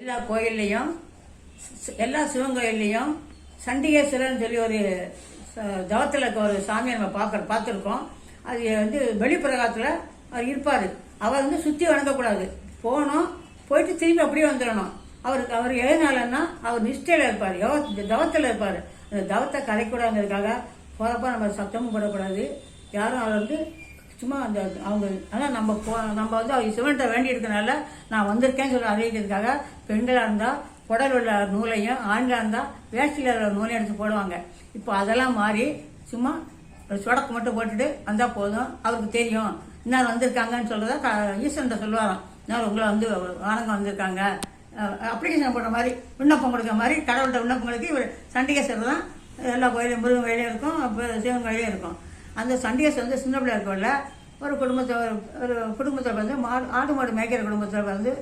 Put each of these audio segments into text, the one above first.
எல்லா கோயில்லையும் எல்லா சிவன் கோயில்லையும் சண்டிகேஸ்வரர்னு சொல்லி ஒரு தவத்தில் இருக்க ஒரு சாமியை நம்ம பார்க்க பார்த்துருக்கோம். அது வந்து வெளிப்பிரகாரத்தில் அவர் இருப்பார். அவர் வந்து சுற்றி வணங்கக்கூடாது. போகணும் போயிட்டு திரும்பி அப்படியே வந்துடணும். அவருக்கு அவர் எதனாலன்னா அவர் நிஷ்டையில் இருப்பார். யோ தவத்தில் இருப்பார். அந்த தவத்தை கலைக்கூடாதுங்கிறதுக்காக போகிறப்ப நம்ம சத்தமும் போடக்கூடாது. யாரும் அவர் வந்து சும்மா அந்த அவங்க அதான் நம்ம போ நம்ம வந்து அவங்க சிவன்கிட்ட வேண்டி இருக்கனால நான் வந்திருக்கேன்னு சொல்லி அறிவிக்கிறதுக்காக பெண்களாக இருந்தால் புடல் உள்ள நூலையும் ஆண்களாக இருந்தால் வேஷ்டியில் உள்ள நூலையும் எடுத்து போடுவாங்க. இப்போ அதெல்லாம் மாறி சும்மா சொடக்கு மட்டும் போட்டுட்டு வந்தால் போதும் அவருக்கு தெரியும். இன்னார் வந்திருக்காங்கன்னு சொல்கிறத ஈஸ்வரன் ஈஸ்வரன்ட்ட சொல்லுவாராம். இன்னார் உங்களை வந்து வணங்க வந்திருக்காங்க. அப்ளிகேஷன் போடுற மாதிரி விண்ணப்பம் கொடுக்குற மாதிரி கடவுள்கிட்ட விண்ணப்பம் இவர் சண்டிகேஸ்வரர் தான் எல்லா கோயிலும் முருகன் கோயிலையும் இருக்கும் அப்புறம் சிவன் கோயிலையும் இருக்கும். அந்த சண்டிகேஸ்வரர் வந்து சின்ன பிள்ளை இருக்கல ஒரு குடும்பத்தை ஒரு குடும்பத்தில் வந்து மாடு ஆடு மாடு மேய்க்கிற குடும்பத்தில் வந்து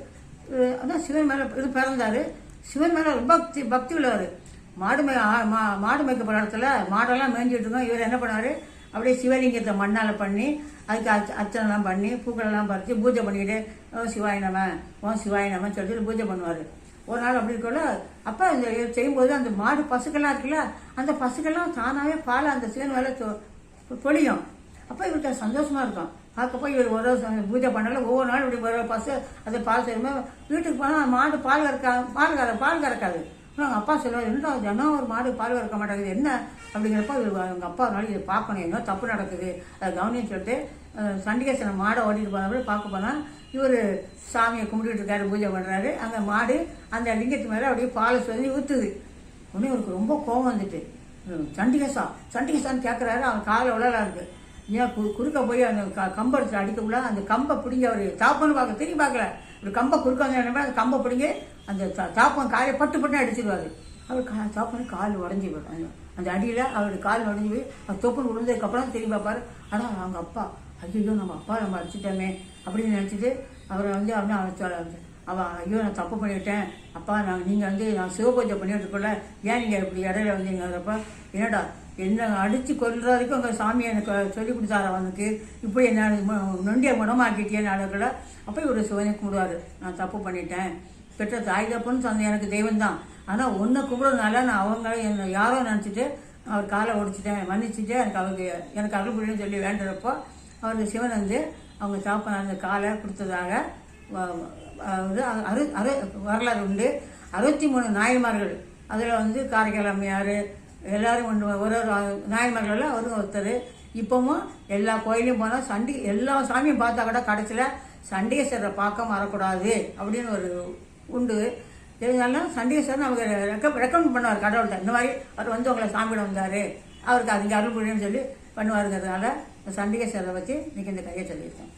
அதான் சிவன் மேலே இது பிறந்தார். சிவன் மேலே ரொம்ப பக்தி பக்தி உள்ளவர். மாடு மே மா- மாடு மேய்க்க போகிற இடத்துல மாடெல்லாம் மேய்ஞ்சிட்டு இருக்கோம். இவர் என்ன பண்ணார் அப்படியே சிவலிங்கத்தை மண்ணால் பண்ணி அதுக்கு அச்ச அர்ச்சனைலாம் பண்ணி பூக்களெல்லாம் பறித்து பூஜை பண்ணிக்கிட்டு ஓ சிவாய் நம ஓ சிவாய நமன்னு சொல்லிட்டு பூஜை பண்ணுவார். ஒரு நாள் அப்படி இருக்கல அப்போ இந்த செய்யும்போது அந்த மாடு பசுக்கெல்லாம் இருக்குல்ல அந்த பசுக்கெல்லாம் தானாகவே பால் அந்த சிவன் மேலே பொழியும். அப்போ இவருக்கு சந்தோஷமாக இருக்கும். பார்க்கப்போ இவர் ஒரு பூஜை பண்ணல ஒவ்வொரு நாளும் இப்படி ஒரு பசு அது பால் செய்யுமே வீட்டுக்கு போனால் மாடு பால் கறக்கா பால் கற பால் கறக்காது. ஆனா அவங்க அப்பா சொல்லுவார் என்ன தினம் ஒரு மாடு பால் கறக்க மாட்டேங்குது என்ன? அப்படிங்கிறப்ப இவர் அவங்க அப்பா ஒரு நாள் இதை பார்க்கணும். என்ன தப்பு நடக்குது? அதை கவனின்னு சொல்லிட்டு அஹ், சண்டிகேசன மாடை ஓட்டிட்டு போனப்படி பார்க்க போனால் இவர் சாமியை கும்பிட்டுட்டு இருக்காரு பூஜை பண்ணுறாரு அந்த மாடு அந்த லிங்கத்து மேலே அப்படியே பாலை சொல்லி ஊற்றுது உடனே இவருக்கு ரொம்ப கோபம் வந்துட்டு. சண்டிகேசா சண்டிகேசான்னு கேட்குறாரு அவன் காலை உடலா இருக்கு. ஏன் கு குறுக்க போய் அந்த க கம்பை அடிக்கக்குள்ள அந்த கம்பை பிடிங்கி அவர் தாப்பன்னு பார்க்க திரும்பி பார்க்கல. ஒரு கம்பை குறுக்க வந்து அந்த கம்பை பிடிங்கி அந்த தாப்பம் காயை பட்டு பட்டு அடிச்சிடுவார் அவர் கா தாப்பன் கால் உடஞ்சி போயிடும். அந்த- அடியில் அவருடைய கால் உடஞ்சி போய் அவர் தொப்புன்னு விழுந்ததுக்கப்புறம் திரும்பி பார்ப்பார். ஆனால் அவங்க அப்பா ஐயோ நம்ம அப்பா நம்ம அடிச்சிட்டோமே அப்படின்னு நினச்சிட்டு அவரை வந்து அவனை அவன் சொல்ல அவன் ஐயோ நான் தப்பு பண்ணிவிட்டேன் அப்பா நான் நீங்கள் வந்து நான் சிவபூஜை பண்ணிட்டு இருக்கல ஏன் நீங்கள் இப்படி இடையில வந்தீங்கிறப்ப என்னடா என்ன அடித்து கொல்றதுக்கு உங்கள் சாமி எனக்கு சொல்லி கொடுத்தாரு அவனுக்கு. இப்படி என்ன மு- குணமாக்கிட்டேன்னு குணமாக்கிட்டே அப்போ இவர் சிவனை கும்பிடுவார். நான் தப்பு பண்ணிட்டேன். பெற்ற தாய் தப்புன்னு சொன்ன எனக்கு தெய்வம் தான் ஆனால் ஒன்றை கும்பிடுறதுனால நான் அவங்க என்னை யாரோ நினச்சிட்டு அவர் காலை ஒடிச்சிட்டேன் மன்னிச்சுட்டு எனக்கு அவருக்கு எனக்கு அருள் புரியணும்னு சொல்லி வேண்டுறப்போ அவர் சிவன் வந்து அவங்க சாப்பிட்ற அந்த காலை கொடுத்ததாக அறு அறு வரலாறு உண்டு. அறுபத்தி மூணு நாயன்மார்கள். அதில் வந்து காரைக்கால் அம்மையார் எல்லோரும் ஒன்று ஒரு ஒரு நாயன்மார்கள் அவரும் ஒருத்தர். இப்போவும் எல்லா கோயிலையும் போனால் சண்டி எல்லா சாமியும் பார்த்தா கூட கடைசியில் சண்டிகேஸ்வரரை பார்க்க மறக்கூடாது அப்படின்னு ஒரு உண்டு. இருந்தாலும் சண்டிகேஸ்வரன் அவங்க ரெக்க ரெக்கமெண்ட் பண்ணுவார் கடவுள்கிட்ட. இந்த மாதிரி அவர் வந்து உங்களை சாமியிட வந்தார். அவருக்கு அதுக்கு அருள் புரியணும்னு சொல்லி பண்ணுவாருங்கிறதுனால சண்டிகேஸ்வரரை வச்சு இன்றைக்கி இந்த கையை சொல்லியிருக்கேன்.